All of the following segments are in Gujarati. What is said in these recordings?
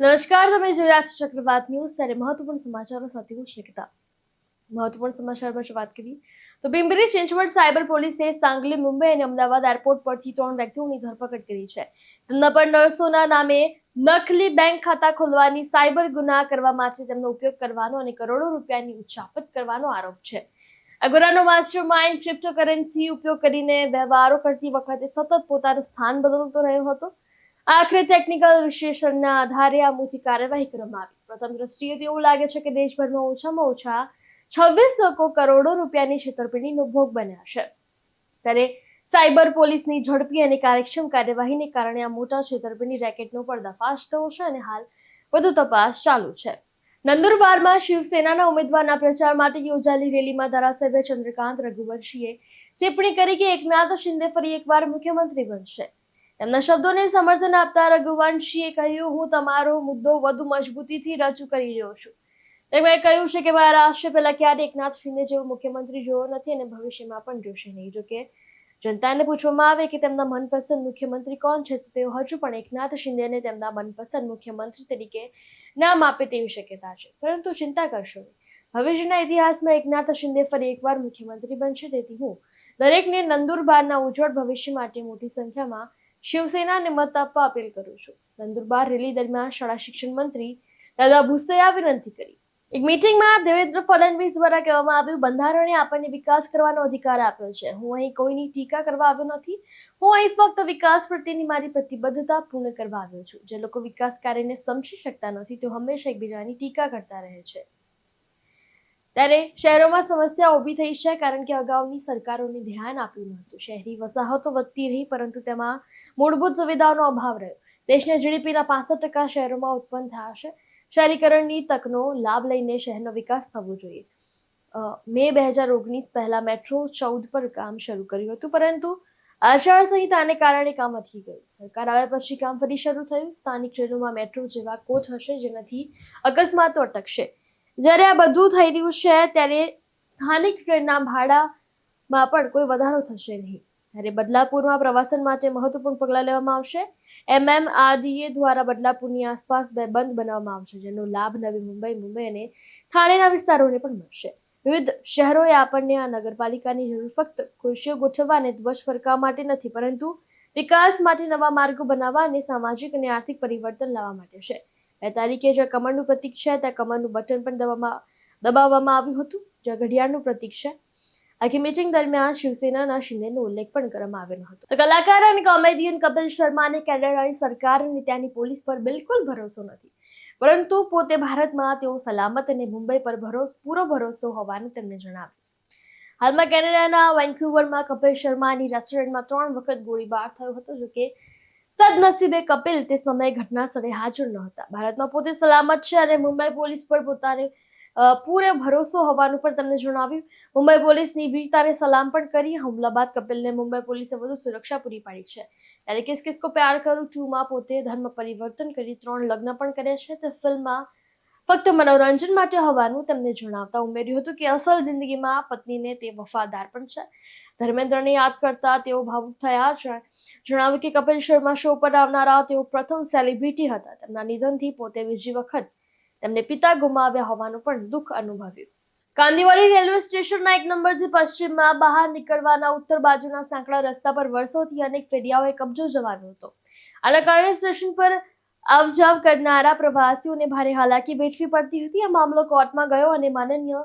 નમસ્કાર, તમે જોઈ રહ્યા છો ચક્રવાત ન્યૂઝ. ત્યારે મહત્વપૂર્ણ સમાચારો સાથે હું શ્રીકતા મહત્વપૂર્ણ સમાચારમાં વાત કરી તો પિંપરી ચિંચવડ સાયબર પોલીસે સાંગલી, મુંબઈ અને અમદાવાદ એરપોર્ટ પરથી ત્રણ વ્યક્તિઓની ધરપકડ કરી છે. તેમના પર નર્સોના નામે નકલી બેંક ખાતા ખોલવાની સાયબર ગુના કરવા માટે તેમનો ઉપયોગ કરવાનો અને કરોડો રૂપિયાની ઉચ્ચાપત કરવાનો આરોપ છે. આ ગુનાનો માસ્ટર માઇન્ડ ક્રિપ્ટોકરન્સી ઉપયોગ કરીને વ્યવહારો કરતી વખતે સતત પોતાનું સ્થાન બદલતો રહ્યો હતો. આખરે ટેકનિકલ વિશ્લેષણના આધારે આ મોટી કાર્યવાહી કરવામાં આવી. પ્રથમ દ્રષ્ટિએ તો એવું લાગે છે કે દેશભરમાં ઓછામાં ઓછા છવ્વીસ લોકો કરોડો રૂપિયાની છેતરપિંડીનો ભોગ બન્યા છે. ત્યારે સાયબર પોલીસની ઝડપી અને કાર્યક્ષમ કાર્યવાહીને કારણે આ મોટા છેતરપિંડી રેકેટનો પર્દાફાશ થયો છે અને હાલ વધુ તપાસ ચાલુ છે. નંદુરબારમાં શિવસેનાના ઉમેદવારના પ્રચાર માટે યોજાયેલી રેલીમાં ધારાસભ્ય ચંદ્રકાંત રઘુવંશીએ ટિપ્પણી કરી કે એકનાથ શિંદે ફરી એકવાર મુખ્યમંત્રી બનશે. તેમના શબ્દોને સમર્થન આપતા રઘુવંશીએ કહ્યું, હું તમારો મુદ્દો વધુ મજબૂતીથી રજૂ કરી રહ્યો છું. તેમણે કહ્યું છે કે મહારાષ્ટ્ર પહેલા ક્યારે એકનાથ શિંદે જેવો મુખ્યમંત્રી જોયો નથી અને ભવિષ્યમાં પણ જોશે નહીં. જોકે જનતાને પૂછવામાં આવે કે તેમના મનપસંદ મુખ્યમંત્રી કોણ છે, તો તેઓ હજુ પણ એકનાથ શિંદેને તેમના મનપસંદ મુખ્યમંત્રી તરીકે નામ આપે તેવી શક્યતા છે. પરંતુ ચિંતા કરશો નહીં. ભવિષ્યના ઇતિહાસમાં એકનાથ શિંદે ફરી એકવાર મુખ્યમંત્રી બનશે, તેથી હું દરેકને નંદુરબારના ઉજ્જવળ ભવિષ્ય માટે મોટી સંખ્યામાં શિવસેનાને મત આપવા અપીલ કરું છું. નંદુરબાર રેલી દરમિયાન શાળા શિક્ષણ મંત્રી દાદા ભુસેયા વિનંતી કરી. એક મીટિંગમાં દેવેન્દ્ર ફડણવીસ દ્વારા કહેવામાં આવ્યું, બંધારણે આપણને વિકાસ કરવાનો અધિકાર આપ્યો છે. હું અહીં કોઈની ટીકા કરવા આવ્યો નથી. હું અહીં ફક્ત વિકાસ પ્રત્યેની મારી પ્રતિબદ્ધતા પૂર્ણ કરવા આવ્યો છું. જે લોકો વિકાસ કાર્યને સમજી શકતા નથી, તેઓ હંમેશા એકબીજાની ટીકા કરતા રહે છે. ત્યારે શહેરોમાં સમસ્યા ઊભી થઈ છે કારણ કે અગાઉની સરકારોને ધ્યાન આપ્યું હતું. શહેરી વસાહતો વધતી રહી પરંતુ તેમાં મૂળભૂત સુવિધાઓનો અભાવ રહ્યો. દેશના જીડીપીના પાસઠ ટકા શહેરોમાં ઉત્પન્ન થયા છે. શહેરીકરણની તકનો લાભ લઈને શહેરનો વિકાસ થવો જોઈએ. મે બે હજાર ઓગણીસ પહેલા મેટ્રો ચૌદ પર કામ શરૂ કર્યું હતું, પરંતુ આચારસંહિતાને કારણે કામ અટકી ગયું. સરકાર આવ્યા પછી કામ ફરી શરૂ થયું. સ્થાનિક ટ્રેનોમાં મેટ્રો જેવા કોચ હશે જેનાથી અકસ્માતો અટકશે. જ્યારે આ બધું થઈ રહ્યું છે, ત્યારે સ્થાનિક ટ્રેનના ભાડામાં પણ કોઈ વધારો થશે નહીં. ત્યારે બદલાપુરમાં પ્રવાસન માટે મહત્વપૂર્ણ પગલાં લેવામાં આવશે. એમએમઆરડીએ દ્વારા બદલાપુરની આસપાસ બે બંધ બનાવવામાં આવશે, જેનો લાભ નવી મુંબઈ મુંબઈ અને થાણેના વિસ્તારોને પણ મળશે. વિવિધ શહેરોએ આપણને આ નગરપાલિકાની જરૂર ફક્ત ખુરશીઓ ગોઠવવા અને ધ્વજ ફરકાવવા માટે નથી, પરંતુ વિકાસ માટે નવા માર્ગો બનાવવા અને સામાજિક અને આર્થિક પરિવર્તન લાવવા માટે છે. બે તારીખે જ્યાં કમળનું પ્રતીક છે ત્યાં કમળનું બટન પણ દબાવવામાં દબાવવામાં આવ્યું હતું જ્યાં ઘડિયાળનું પ્રતીક છે આખી મિટિંગ દરમિયાન શિવસેનાના શિંદેનો ઉલ્લેખ પણ કરવામાં આવ્યો હતો. કલાકાર અને કોમેડિયન કપિલ શર્માને કેનેડાની સરકાર અને ત્યાંની પોલીસ પર બિલકુલ ભરોસો નથી. પરંતુ પોતે ભારતમાં તેઓ સલામત અને મુંબઈ પર ભરોસો, પૂરો ભરોસો હોવાનું તેમને જણાવ્યું. હાલમાં કેનેડાના વેન્ક્યુવરમાં કપિલ શર્માની રેસ્ટોરન્ટમાં ત્રણ વખત ગોળીબાર થયો હતો, જોકે સદનસીબે કપિલ તે સમયે ઘટના સ્થળે હાજર ન હતા. ભારતમાં પોતે સલામત છે અને મુંબઈ પોલીસ પર પોતાને પૂરે ભરોસો હોવાનું પણ તમને જણાવ્યું. મુંબઈ પોલીસની વીરતાને સલામ પણ કરી. હુમલા બાદ કપિલને મુંબઈ પોલીસે વધુ સુરક્ષા પૂરી પાડી છે. ત્યારે કિસ કિસકો પ્યાર કરું ટુ માં પોતે ધર્મ પરિવર્તન કરી ત્રણ લગ્ન પણ કર્યા છે. તે ફિલ્મમાં ફક્ત મનોરંજન માટે હોવાનું તેમને જણાવતા ઉમેર્યું હતું કે અસલ જિંદગીમાં પત્નીને તે વફાદાર પણ છે. ધર્મેન્દ્રને યાદ કરતા તેઓ ભાવુક થયા. જણાવ્યું કે કપિલ શર્મા શો પર આવનારા તેઓ પ્રથમ સેલિબ્રિટી હતા. તેમના નિધનથી પોતે બીજી વખત તેમને પિતા ગુમાવ્યા હોવાનું પણ દુઃખ અનુભવ્યું. કાંદીવાડી રેલવે સ્ટેશનના એક નંબરથી પશ્ચિમમાં બહાર નીકળવાના ઉત્તર બાજુના સાંકડા રસ્તા પર વર્ષોથી અનેક ફેરિયાઓએ કબજો જમાવ્યો હતો. આના કારણે સ્ટેશન પર આવજાવ કરનારા પ્રવાસીઓને ભારે હાલાકી વેઠવી પડતી હતી. આ મામલો કોર્ટમાં ગયો અને માનનીય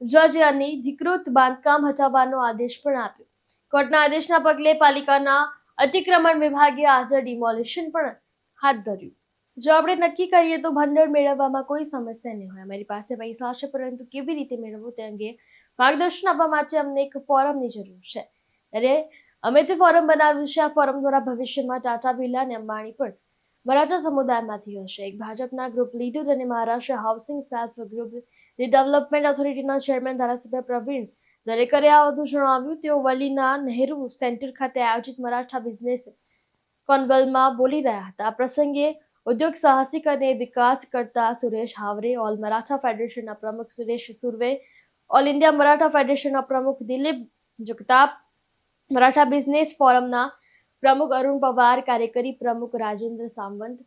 જજ અને અધિકૃત બાંધકામ હટાવવાનો આદેશ પણ આપ્યો. કોર્ટના આદેશના પગલે પાલિકાના અતિક્રમણ વિભાગે આજે ડિમોલિશન પણ હાથ ધર્યું. જો આપણે નક્કી કરીએ તો ભંડોળ મેળવવામાં કોઈ સમસ્યા નહીં હોય. અમારી પાસે પૈસા છે પરંતુ કેવી રીતે મેળવવું તે અંગે માર્ગદર્શન આપવા માટે અમને એક ફોરમની જરૂર છે. ત્યારે અમે તે ફોરમ બનાવ્યું છે. આ ફોરમ દ્વારા ભવિષ્યમાં ટાટા બિરલા અને અંબાણી પણ મરાઠા સમુદાયમાંથી હશે. એક ભાજપના ગ્રુપ લીડર અને Maharashtra housing self group redevelopment ઓથોરિટીના chairman ધારાસભ્ય પ્રવીણ દરેકરે આ વધુ જણાવ્યું, તેઓ વલીના નહેરુ સેન્ટર ખાતે આયોજિત મરાઠા બિઝનેસ કોન્વેલમાં બોલી રહ્યા હતા. આ પ્રસંગે ઉદ્યોગ સાહસિક અને વિકાસ કરતા સુરેશ હાવરે, ઓલ મરાઠા ફેડરેશનના પ્રમુખ સુરેશ સુરવે, ઓલ ઇન્ડિયા મરાઠા ફેડરેશનના પ્રમુખ દિલીપ જગતાપ, મરાઠા બિઝનેસ ફોરમના પ્રમુખ અરુણ પવાર, કાર્યકારી પ્રમુખ રાજેન્દ્ર સામંત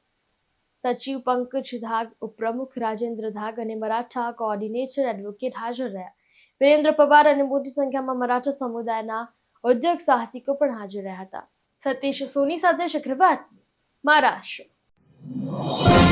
સચિવ પંકજ ધાગ ઉપપ્રમુખ રાજેન્દ્ર ધાગ અને મરાઠા કોઓર્ડિનેટર એડવોકેટ હાજર રહ્યા વિરેન્દ્ર પવાર અને મોટી સંખ્યામાં મરાઠા સમુદાયના ઉદ્યોગ સાહસિકો પણ હાજર રહ્યા હતા સતીશ સોની સાથે ચક્રવાત મહારાષ્ટ્ર